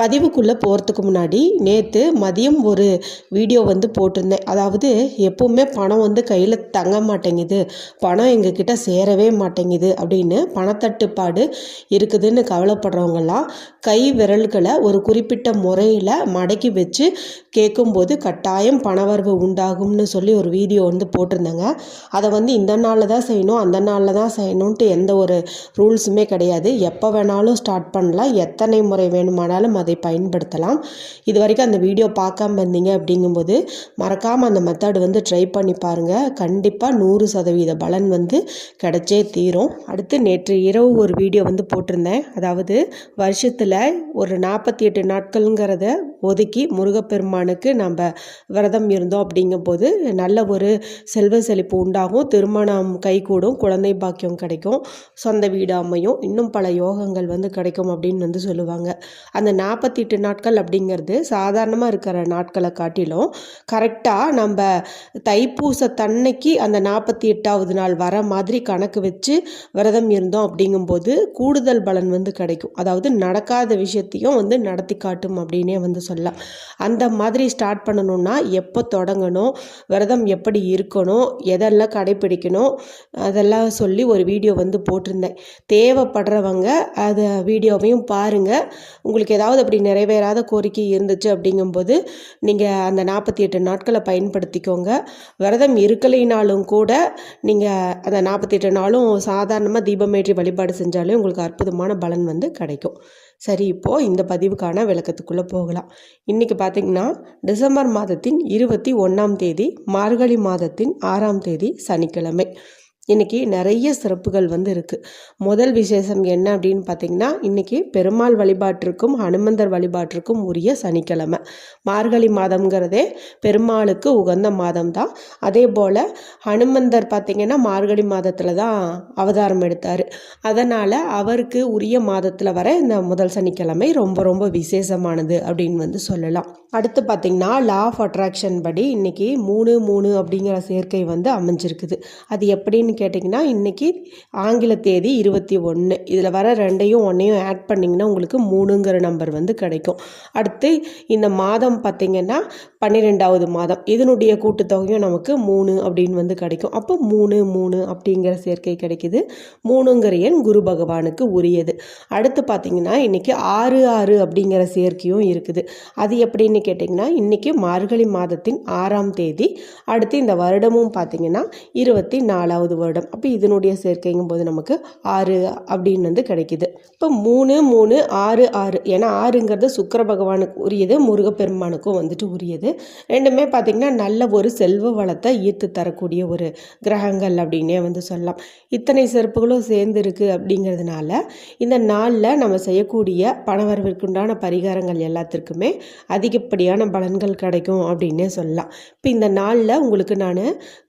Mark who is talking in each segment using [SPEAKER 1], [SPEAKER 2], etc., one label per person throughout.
[SPEAKER 1] பதிவுக்குள்ளே போகிறதுக்கு முன்னாடி நேற்று மதியம் ஒரு வீடியோ வந்து போட்டிருந்தேன் அதாவது எப்போவுமே பணம் வந்து கையில் தங்க மாட்டேங்குது பணம் எங்ககிட்ட சேரவே மாட்டேங்குது அப்படின்னு பணத்தட்டுப்பாடு இருக்குதுன்னு கவலைப்படுறவங்கெல்லாம் கை விரல்களை ஒரு குறிப்பிட்ட முறையில் மடக்கி வச்சு கேட்கும்போது கட்டாயம் பணவரவு உண்டாகும்னு சொல்லி ஒரு வீடியோ வந்து போட்டிருந்தேங்க அதை வந்து இந்த நாளில் தான் செய்யணும் அந்த நாளில் தான் செய்யணுன்ட்டு எந்த ஒரு ரூல்ஸுமே கிடையாது எப்போ வேணாலும் ஸ்டார்ட் பண்ணலாம் எத்தனை முறை வேணுமானாலும் அதை பயன்படுத்தலாம் இது வரைக்கும் அந்த வீடியோ பார்க்காம இருந்தீங்க அப்படிங்கும்போது மறக்காமல் அந்த மெத்தடு வந்து ட்ரை பண்ணி பாருங்கள் கண்டிப்பாக நூறு சதவீத பலன் வந்து கிடைச்சே தீரும் அடுத்து நேற்று இரவு ஒரு வீடியோ வந்து போட்டிருந்தேன் அதாவது வருஷத்தில் ஒரு நாற்பத்தி எட்டு நாட்கள்ங்கிறத ஒதுக்கி முருகப்பெருமானுக்கு நம்ம விரதம் இருந்தோம் அப்படிங்கும்போது நல்ல ஒரு செல்வ செழிப்பு உண்டாகும் திருமணம் கைகூடும் குழந்தை பாக்கியம் கிடைக்கும் சொந்த வீடு அமையும் இன்னும் பல யோகங்கள் வந்து கிடைக்கும் அப்படின்னு வந்து சொல்லுவாங்க அந்த நாற்பத்தி நாற்பத்தெட்டு நாட்கள் அப்படிங்கிறது சாதாரணமாக இருக்கிற நாட்களை காட்டிலும் கரெக்டாக நம்ம தைப்பூச தன்னைக்கு அந்த நாற்பத்தி எட்டாவது நாள் வர மாதிரி கணக்கு வச்சு விரதம் இருந்தோம் அப்படிங்கும்போது கூடுதல் பலன் வந்து கிடைக்கும் அதாவது நடக்காத விஷயத்தையும் வந்து நடத்தி காட்டும் அப்படின்னே வந்து சொல்லலாம் அந்த மாதிரி ஸ்டார்ட் பண்ணணும்னா எப்போ தொடங்கணும் விரதம் எப்படி இருக்கணும் எதெல்லாம் கடைபிடிக்கணும் அதெல்லாம் சொல்லி ஒரு வீடியோ வந்து போட்டிருந்தேன் தேவைப்படுறவங்க அதை வீடியோவையும் பாருங்கள் உங்களுக்கு ஏதாவது அப்படி நிறைவேறாத கோரிக்கை இருந்துச்சு அப்படிங்கும்போது நீங்கள் அந்த நாற்பத்தி எட்டு நாட்களை பயன்படுத்திக்கோங்க விரதம் இருக்கலைனாலும் கூட நீங்கள் அந்த நாற்பத்தி எட்டு நாளும் சாதாரணமாக தீபமேற்றி வழிபாடு செஞ்சாலே உங்களுக்கு அற்புதமான பலன் வந்து கிடைக்கும் சரி இப்போது இந்த பதிவுக்கான விளக்கத்துக்குள்ளே போகலாம் இன்றைக்கி பார்த்திங்கன்னா டிசம்பர் மாதத்தின் இருபத்தி ஒன்றாம் தேதி மார்கழி மாதத்தின் ஆறாம் தேதி சனிக்கிழமை இன்றைக்கி நிறைய சிறப்புகள் வந்து இருக்குது முதல் விசேஷம் என்ன அப்படின்னு பார்த்திங்கன்னா இன்றைக்கி பெருமாள் வழிபாட்டிற்கும் ஹனுமந்தர் வழிபாட்டிற்கும் உரிய சனிக்கிழமை மார்கழி மாதம்ங்கிறதே பெருமாளுக்கு உகந்த மாதம் தான் அதே போல் ஹனுமந்தர் பார்த்திங்கன்னா மார்கழி மாதத்தில் தான் அவதாரம் எடுத்தார் அதனால் அவருக்கு உரிய மாதத்தில் வர இந்த முதல் சனிக்கிழமை ரொம்ப ரொம்ப விசேஷமானது அப்படின்னு வந்து சொல்லலாம் அடுத்து பார்த்திங்கன்னா லா ஆஃப் அட்ராக்ஷன் படி இன்றைக்கி மூணு மூணு அப்படிங்கிற சேர்க்கை வந்து அமைஞ்சிருக்குது அது எப்படின்னு கேட்டிங்கன்னா இன்றைக்கி ஆங்கில தேதி இருபத்தி ஒன்று இதில் வர ரெண்டையும் ஒன்றையும் ஆட் பண்ணிங்கன்னா உங்களுக்கு மூணுங்கிற நம்பர் வந்து கிடைக்கும் அடுத்து இந்த மாதம் பார்த்திங்கன்னா பன்னிரெண்டாவது மாதம் இதனுடைய கூட்டுத்தொகையும் நமக்கு மூணு அப்படின்னு வந்து கிடைக்கும் அப்போ மூணு மூணு அப்படிங்கிற சேர்க்கை கிடைக்கிது மூணுங்கிற எண் குரு பகவானுக்கு உரியது அடுத்து பார்த்தீங்கன்னா இன்றைக்கி ஆறு ஆறு அப்படிங்கிற சேர்க்கையும் இருக்குது அது எப்படின்னு கேட்டிங்கன்னா இன்றைக்கி மார்கழி மாதத்தின் ஆறாம் தேதி அடுத்து இந்த வருடமும் பார்த்திங்கன்னா இருபத்தி நாலாவது வருடம் அப்போ இதனுடைய சேர்க்கைங்கும் போது நமக்கு ஆறு அப்படின்னு வந்து கிடைக்கிது இப்போ மூணு மூணு ஆறு ஆறு ஏன்னா ஆறுங்கிறது சுக்கர பகவானுக்கு உரியது முருகப்பெருமானுக்கும் வந்துட்டு உரியது ரெண்டுமே பார்த்திங்கன்னா நல்ல ஒரு செல்வ வளத்தை ஈர்த்து தரக்கூடிய ஒரு கிரகங்கள் அப்படின்னே வந்து சொல்லலாம் இத்தனை சிறப்புகளும் சேர்ந்து இருக்குது அப்படிங்கிறதுனால இந்த நாளில் நம்ம செய்யக்கூடிய பணவரவிற்குண்டான பரிகாரங்கள் எல்லாத்திற்குமே அதிகப்படியான பலன்கள் கிடைக்கும் அப்படின்னே சொல்லலாம் இப்போ இந்த நாளில் உங்களுக்கு நான்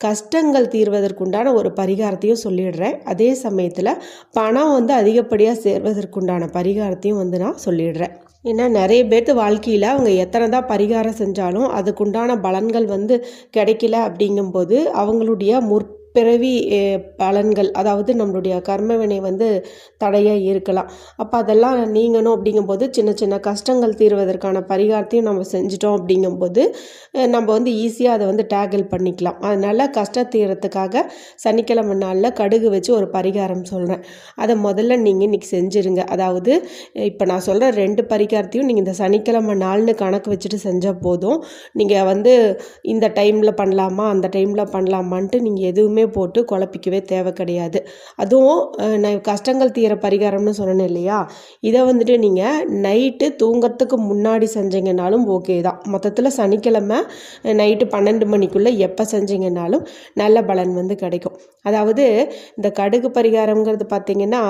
[SPEAKER 1] கஷ்டங்கள் தீர்வதற்குண்டான ஒரு பரிகாரத்தையும் சொல்லிடுறேன் அதே சமயத்தில் பணம் வந்து அதிகப்படியாக சேர்வதற்குண்டான பரிகாரத்தையும் வந்து நான் சொல்லிடுறேன் ஏன்னா நிறைய பேர்த்து வாழ்க்கையில் அவங்க எத்தனை தான் பரிகாரம் செஞ்சாலும் அதுக்குண்டான பலன்கள் வந்து கிடைக்கல அப்படிங்கும்போது அவங்களுடைய முற் பிறவி பலன்கள் அதாவது நம்மளுடைய கர்மவினை வந்து தடையாக இருக்கலாம் அப்போ அதெல்லாம் நீங்கணும் அப்படிங்கும்போது சின்ன சின்ன கஷ்டங்கள் தீர்வதற்கான பரிகாரத்தையும் நம்ம செஞ்சிட்டோம் அப்படிங்கும்போது நம்ம வந்து ஈஸியாக அதை வந்து டேக்கிள் பண்ணிக்கலாம் அதனால் கஷ்ட தீரத்துக்காக சனிக்கிழமை நாளில் கடுகு வச்சு ஒரு பரிகாரம் சொல்கிறேன் அதை முதல்ல நீங்கள் இன்றைக்கி செஞ்சுருங்க அதாவது இப்போ நான் சொல்கிற ரெண்டு பரிகாரத்தையும் நீங்கள் இந்த சனிக்கிழமை நாள்னு கணக்கு வச்சுட்டு செஞ்சால் போதும் நீங்கள் வந்து இந்த டைமில் பண்ணலாமா அந்த டைமில் பண்ணலாமான்ட்டு நீங்கள் எதுவுமே போட்டு குழப்பிக்கவே தேவை கிடையாது அதுவும் நான் கஷ்டங்கள் தீர பரிகாரம்னு சொன்னேன் இல்லையா இதை வந்துட்டு நீங்கள் நைட்டு தூங்கிறதுக்கு முன்னாடி செஞ்சீங்கன்னாலும் ஓகே தான் மொத்தத்தில் சனிக்கிழமை நைட்டு பன்னெண்டு மணிக்குள்ளே எப்போ செஞ்சீங்கன்னாலும் நல்ல பலன் வந்து கிடைக்கும் அதாவது இந்த கடுகு பரிகாரங்கிறது பார்த்திங்கன்னா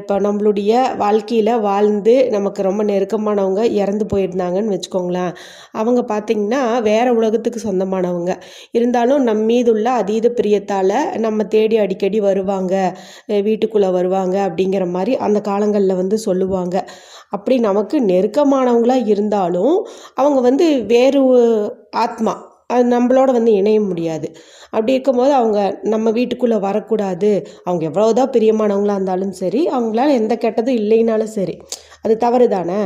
[SPEAKER 1] இப்போ நம்மளுடைய வாழ்க்கையில் வாழ்ந்து நமக்கு ரொம்ப நெருக்கமானவங்க இறந்து போயிருந்தாங்கன்னு வச்சுக்கோங்களேன் அவங்க பார்த்திங்கன்னா வேறு உலகத்துக்கு சொந்தமானவங்க இருந்தாலும் நம் உள்ள அதீத பிரியத்தால் நம்ம தேடி அடிக்கடி வருவாங்க வீட்டுக்குள்ளே வருவாங்க அப்படிங்கிற மாதிரி அந்த காலங்களில் வந்து சொல்லுவாங்க அப்படி நமக்கு நெருக்கமானவங்களாக இருந்தாலும் அவங்க வந்து வேறு ஆத்மா அது நம்மளோட வந்து இணைய முடியாது அப்படி இருக்கும்போது அவங்க நம்ம வீட்டுக்குள்ளே வரக்கூடாது அவங்க எவ்வளோதான் பிரியமானவங்களாக இருந்தாலும் சரி அவங்களால எந்த கெட்டதும் இல்லைனாலும் சரி அது தவறு தானே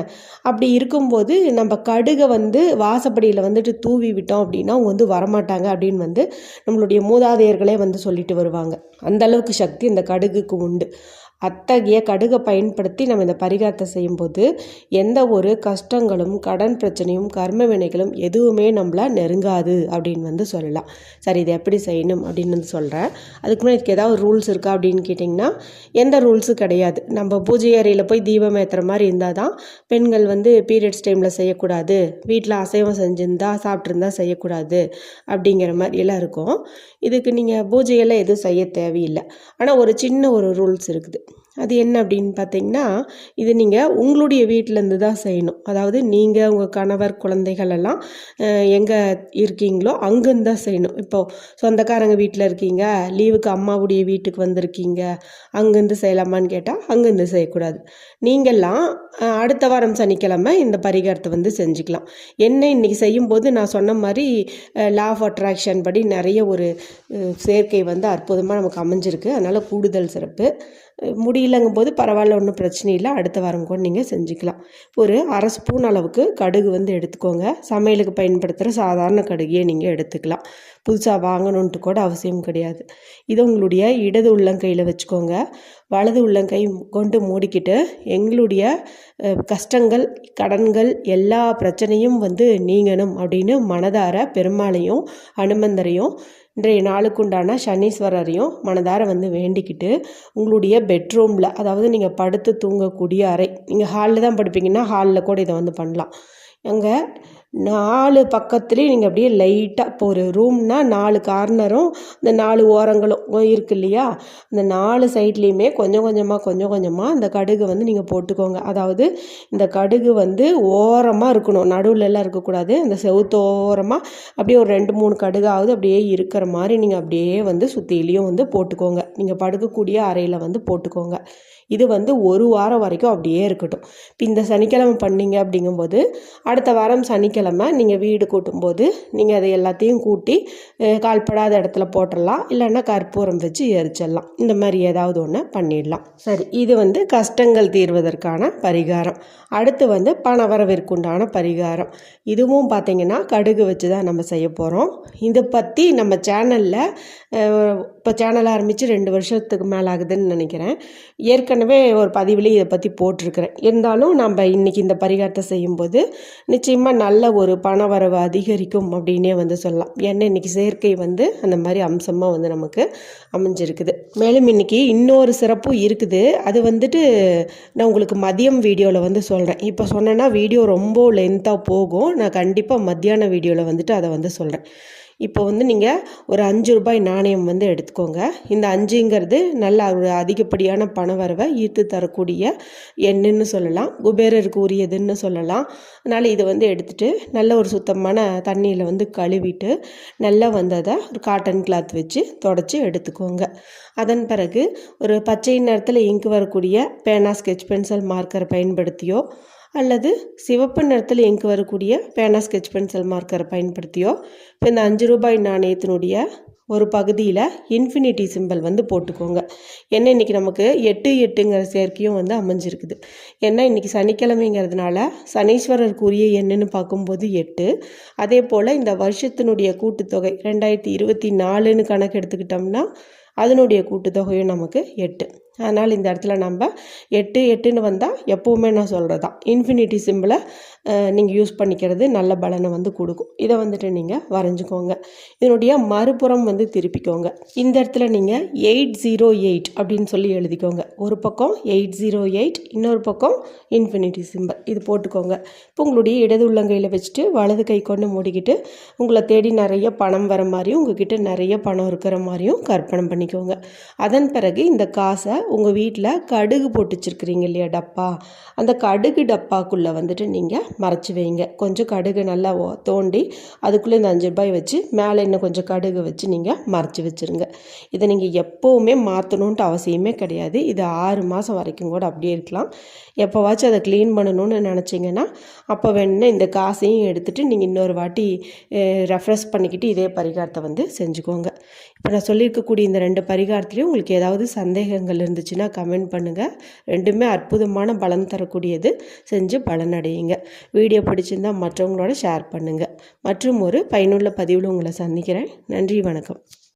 [SPEAKER 1] அப்படி இருக்கும்போது நம்ம கடுகை வந்து வாசப்படியில் வந்துட்டு தூவி விட்டோம் அப்படின்னா அவங்க வந்து வரமாட்டாங்க அப்படின்னு வந்து நம்மளுடைய மூதாதையர்களே வந்து சொல்லிட்டு வருவாங்க அந்தளவுக்கு சக்தி இந்த கடுகுக்கு உண்டு அத்தகைய கடுகை பயன்படுத்தி நம்ம இந்த பரிகாரத்தை செய்யும்போது எந்த ஒரு கஷ்டங்களும் கடன் பிரச்சனையும் கர்ம வினைகளும் எதுவுமே நம்மளை நெருங்காது அப்படின்னு வந்து சொல்லலாம் சரி இது எப்படி செய்யணும் அப்படின்னு வந்து சொல்கிறேன் அதுக்கு முன்னாடி இதுக்கு ஏதாவது ரூல்ஸ் இருக்கா அப்படின்னு கேட்டிங்கன்னா எந்த ரூல்ஸும் கிடையாது நம்ம பூஜை அறையில் போய் தீபம் ஏற்றுற மாதிரி இருந்தால் தான் பெண்கள் வந்து பீரியட்ஸ் டைமில் செய்யக்கூடாது வீட்டில் அசைவம் செஞ்சுருந்தா சாப்பிட்ருந்தா செய்யக்கூடாது அப்படிங்கிற மாதிரி எல்லாம் இருக்கும் இதுக்கு நீங்கள் பூஜையெல்லாம் எதுவும் செய்ய தேவையில்லை ஆனால் ஒரு சின்ன ஒரு ரூல்ஸ் இருக்குது அது என்ன அப்படின்னு பார்த்தீங்கன்னா இது நீங்கள் உங்களுடைய வீட்டிலேருந்து தான் செய்யணும் அதாவது நீங்கள் உங்கள் கணவர் குழந்தைகள் எல்லாம் எங்கே இருக்கீங்களோ அங்கேருந்து தான் செய்யணும் இப்போது சொந்தக்காரங்க வீட்டில் இருக்கீங்க லீவுக்கு அம்மாவுடைய வீட்டுக்கு வந்திருக்கீங்க அங்கேருந்து செய்யலாமான்னு கேட்டால் அங்கேருந்து செய்யக்கூடாது நீங்கள்லாம் அடுத்த வாரம் சனிக்கிழமை இந்த பரிகாரத்தை வந்து செஞ்சுக்கலாம் என்ன இன்றைக்கி செய்யும்போது நான் சொன்ன மாதிரி லா ஆஃப் அட்ராக்ஷன் படி நிறைய ஒரு சேர்க்கை வந்து அற்புதமாக நமக்கு அமைஞ்சிருக்கு அதனால் கூடுதல் சிறப்பு முடியல இல்லைங்கும் போது பரவாயில்ல ஒன்றும் பிரச்சனை இல்லை அடுத்த வாரம் கூட நீங்கள் செஞ்சுக்கலாம் ஒரு அரை ஸ்பூன் அளவுக்கு கடுகு வந்து எடுத்துக்கோங்க சமையலுக்கு பயன்படுத்துகிற சாதாரண கடுகையே நீங்கள் எடுத்துக்கலாம் புதுசாக வாங்கணுன்ட்டு கூட அவசியம் கிடையாது இது உங்களுடைய இடது உள்ளங்கையில் வச்சுக்கோங்க வலது உள்ளங்கை கொண்டு மூடிக்கிட்டு எங்களுடைய கஷ்டங்கள் கடன்கள் எல்லா பிரச்சனையும் வந்து நீங்கணும் அப்படின்னு மனதார பெருமாளையும் அனுமந்தரையும் இன்றைய நாளுக்குண்டான சனீஸ்வரரையும் மனதார வந்து வேண்டிக்கிட்டு உங்களுடைய பெட்ரூமில் அதாவது நீங்கள் படுத்து தூங்கக்கூடிய அறை நீங்கள் ஹாலில் தான் படுப்பீங்கன்னா ஹாலில் கூட இதை வந்து பண்ணலாம் அங்கே நாலு பக்கத்துலேயும் நீங்கள் அப்படியே லைட்டாக இப்போ ஒரு ரூம்னால் நாலு கார்னரும் இந்த நாலு ஓரங்களும் இருக்கு இல்லையா இந்த நாலு சைட்லேயுமே கொஞ்சம் கொஞ்சமாக கொஞ்சம் கொஞ்சமாக அந்த கடுகு வந்து நீங்கள் போட்டுக்கோங்க அதாவது இந்த கடுகு வந்து ஓரமாக இருக்கணும் நடுவில் எல்லாம் இருக்கக்கூடாது அந்த செவுத்து ஓரமாக அப்படியே ஒரு ரெண்டு மூணு கடுகாவது அப்படியே இருக்கிற மாதிரி நீங்கள் அப்படியே வந்து சுற்றிலையும் வந்து போட்டுக்கோங்க நீங்கள் படுக்கக்கூடிய அறையில் வந்து போட்டுக்கோங்க இது வந்து ஒரு வாரம் வரைக்கும் அப்படியே இருக்கட்டும் இப்போ இந்த சனிக்கிழமை பண்ணீங்க அப்படிங்கும்போது அடுத்த வாரம் சனிக்கிழமை வெள்ளிக்கிழமை நீங்கள் வீடு கூட்டும்போது நீங்கள் அதை எல்லாத்தையும் கூட்டி கால்படாத இடத்துல போட்டுடலாம் இல்லைன்னா கற்பூரம் வச்சு எரிச்சிடலாம் இந்த மாதிரி ஏதாவது ஒன்று பண்ணிடலாம் சரி இது வந்து கஷ்டங்கள் தீர்வதற்கான பரிகாரம் அடுத்து வந்து பணவரவிற்குண்டான பரிகாரம் இதுவும் பார்த்திங்கன்னா கடுகு வச்சு தான் நம்ம செய்ய போகிறோம் இதை பற்றி நம்ம சேனலில் இப்போ சேனல் ஆரம்பித்து ரெண்டு வருஷத்துக்கு மேலே ஆகுதுன்னு நினைக்கிறேன் ஏற்கனவே ஒரு பதிவுலேயும் இதை பற்றி போட்டிருக்கிறேன் இருந்தாலும் நம்ம இன்றைக்கி இந்த பரிகாரத்தை செய்யும்போது நிச்சயமாக நல்ல ஒரு பண வரவு அதிகரிக்கும் அப்படின்னே வந்து சொல்லலாம் ஏன்னா இன்றைக்கி செயற்கை வந்து அந்த மாதிரி அம்சமாக வந்து நமக்கு அமைஞ்சிருக்குது மேலும் இன்றைக்கி இன்னொரு சிறப்பும் இருக்குது அது வந்துட்டு நான் உங்களுக்கு மதியம் வீடியோவில் வந்து சொல்கிறேன் இப்போ சொன்னேன்னா வீடியோ ரொம்ப லென்த்தாக போகும் நான் கண்டிப்பாக மத்தியான வீடியோவில் வந்துட்டு அதை வந்து சொல்கிறேன் இப்போ வந்து நீங்கள் ஒரு அஞ்சு ரூபாய் நாணயம் வந்து எடுத்துக்கோங்க இந்த அஞ்சுங்கிறது நல்ல ஒரு அதிகப்படியான பண வரவை ஈர்த்து தரக்கூடிய எண்ணுன்னு சொல்லலாம் குபேரருக்கு உரியதுன்னு சொல்லலாம் அதனால் இதை வந்து எடுத்துகிட்டு நல்ல ஒரு சுத்தமான தண்ணியில் வந்து கழுவிட்டு நல்லா வந்ததை ஒரு காட்டன் கிளாத் வச்சு தொடச்சி எடுத்துக்கோங்க அதன் பிறகு ஒரு பச்சை நேரத்தில் இங்கு வரக்கூடிய பேனா ஸ்கெச் பென்சில் மார்க்கரை பயன்படுத்தியோ அல்லது சிவப்பு நிறத்தில் இங்கு வரக்கூடிய பேனா ஸ்கெச் பென்சில் மார்க்கரை பயன்படுத்தியோ இப்போ இந்த அஞ்சு ரூபாய் நாணயத்தினுடைய ஒரு பகுதியில் இன்ஃபினிட்டி சிம்பிள் வந்து போட்டுக்கோங்க என்ன இன்றைக்கி நமக்கு எட்டு எட்டுங்கிற சேர்க்கையும் வந்து அமைஞ்சிருக்குது ஏன்னா இன்றைக்கி சனிக்கிழமைங்கிறதுனால சனீஸ்வரருக்கு உரிய எண்ணுன்னு பார்க்கும்போது எட்டு அதே போல் இந்த வருஷத்தினுடைய கூட்டுத்தொகை ரெண்டாயிரத்தி இருபத்தி நாலுன்னு கணக்கு எடுத்துக்கிட்டோம்னா அதனுடைய கூட்டுத்தொகையும் நமக்கு எட்டு அதனால் இந்த இடத்துல நம்ம எட்டு எட்டுன்னு வந்தால் எப்போவுமே நான் சொல்கிறது தான் இன்ஃபினிட்டி சிம்பிளை நீங்கள் யூஸ் பண்ணிக்கிறது நல்ல பலனை வந்து கொடுக்கும் இதை வந்துட்டு நீங்கள் வரைஞ்சிக்கோங்க இதனுடைய மறுபுறம் வந்து திருப்பிக்கோங்க இந்த இடத்துல நீங்கள் எயிட் ஜீரோ எயிட் அப்படின்னு சொல்லி எழுதிக்கோங்க ஒரு பக்கம் எயிட் ஜீரோ எயிட் இன்னொரு பக்கம் இன்ஃபினிட்டி சிம்பிள் இது போட்டுக்கோங்க இப்போ உங்களுடைய இடது உள்ளங்கையில் வச்சுட்டு வலது கை கொண்டு மூடிக்கிட்டு உங்களை தேடி நிறைய பணம் வர மாதிரியும் உங்ககிட்ட நிறைய பணம் இருக்கிற மாதிரியும் கற்பனை பண்ணிக்கோங்க அதன் பிறகு இந்த காசை உங்கள் வீட்டில் கடுகு போட்டு வச்சுருக்குறீங்க இல்லையா டப்பா அந்த கடுகு டப்பாக்குள்ளே வந்துட்டு நீங்கள் மறைச்சி வைங்க கொஞ்சம் கடுகு நல்லா தோண்டி அதுக்குள்ளே இந்த அஞ்சு ரூபாய் வச்சு மேலே இன்னும் கொஞ்சம் கடுகு வச்சு நீங்கள் மறைச்சி வச்சுருங்க இதை நீங்கள் எப்போவுமே மாற்றணுன்ட்டு அவசியமே கிடையாது இது ஆறு மாதம் வரைக்கும் கூட அப்படியே இருக்கலாம் எப்போவாச்சும் அதை க்ளீன் பண்ணணும்னு நினச்சிங்கன்னா அப்போ வேணுன்னா இந்த காசையும் எடுத்துகிட்டு நீங்கள் இன்னொரு வாட்டி ரெஃப்ரெஷ் பண்ணிக்கிட்டு இதே பரிகாரத்தை வந்து செஞ்சுக்கோங்க இப்போ நான் சொல்லியிருக்கக்கூடிய இந்த ரெண்டு பரிகாரத்துலேயும் உங்களுக்கு ஏதாவது சந்தேகங்கள் இருந்துச்சுன்னா கமெண்ட் பண்ணுங்கள் ரெண்டுமே அற்புதமான பலன் தரக்கூடியது செஞ்சு பலனடையுங்க வீடியோ பிடிச்சிருந்தால் மற்றவங்களோட ஷேர் பண்ணுங்கள் மற்றும் ஒரு பயனுள்ள பதிவில் உங்களை சந்திக்கிறேன் நன்றி வணக்கம்